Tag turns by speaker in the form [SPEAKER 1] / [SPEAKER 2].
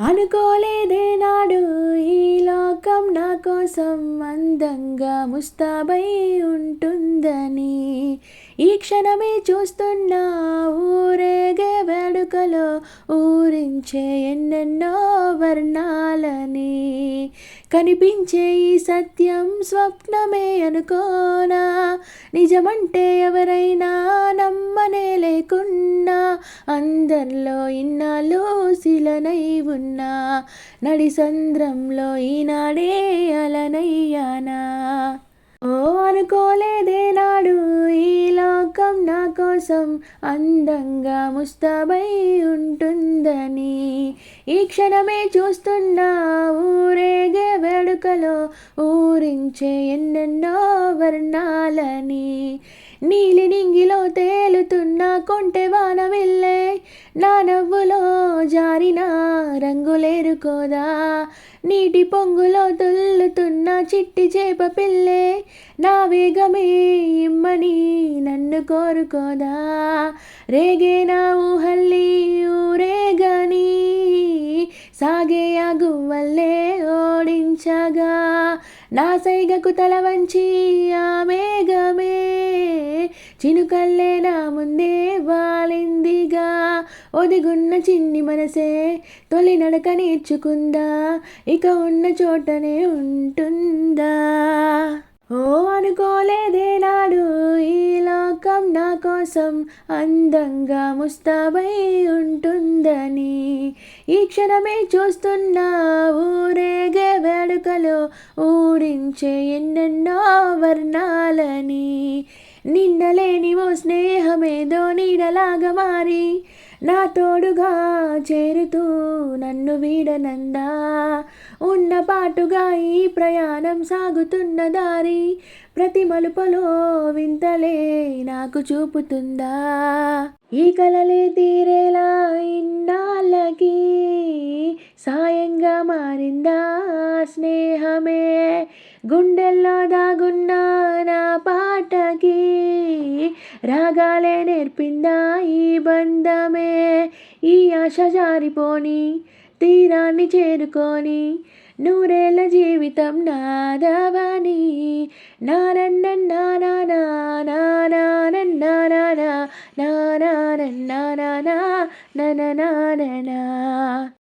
[SPEAKER 1] అనుకోలేదే నాడు ఈ లోకం నా కోసం అందంగా ముస్తాబై ఉంటుందని. ఈ క్షణమే చూస్తున్నా ఊరేగే వేడుకలో ఊరించే ఎన్నెన్నో వర్ణాలని. కనిపించే ఈ సత్యం స్వప్నమే అనుకోనా. నిజమంటే ఎవరైనా నమ్మనే లేకున్నా. అందరిలో ఇన్నాళ్ళు శిలనై ఉన్నా. నడి సంద్రంలో ఈనాడే అలనయ్యానా. ఓ అనుకోలేదే నాడు ఈ లోకం నా కోసం అందంగా ముస్తాబై ఉంటుందని. ఈ క్షణమే చూస్తున్నా ఊరేగే వేడుకలో ఊరించే ఎన్నెన్నో వర్ణాలని. నీలి నింగిలో నా నవ్వులో జారిన రంగులేరుకోదా? నీటి పొంగులో తుల్లుతున్న చిట్టి చేప పిల్లే నా వేగమే ఇమ్మని నన్ను కోరుకోదా? రేగే నా ఊహల్లి ఊరేగని సాగే గువ్వల్లే ఓడించగా? నా సైగకు తల వంచి ఆ మేఘమే చినుకల్లే నా ముందే వాలిందిగా. ఒదిగున్న చిన్ని మనసే తొలి నడక నేర్చుకుందా? ఇక ఉన్న చోటనే ఉంటుందా? ఓ అనుకోలేదే నాడు ఈ లోకం నా కోసం అందంగా ముస్తాబై ఉంటుందని. ఈ క్షణమే చూస్తున్నా ఊరేగే వేడుకలో ఊరించే ఎన్నెన్నో వర్ణాలని. నిండలేని ఓ స్నేహమేదో నీడలాగా మారి నా తోడుగా చేరుతూ నన్ను వీడనందా? ఉన్న పాటుగా ఈ ప్రయాణం సాగుతున్న దారి ప్రతి మలుపలో వింతలే నాకు చూపుతుందా? ఈ కలలే తీరేలా ఇన్నాళ్ళకి సాయంగా మారిందా? స్నేహం గుండెల్లో దాగున్న నా పాటకి రాగాలే నేర్పిందా ఈ బంధమే? ఈ ఆశ జారిపోని తీరాన్ని చేరుకొని నూరేళ్ళ జీవితం నాదవని. నానన్న నానా నానా నానా నానా నానా నానా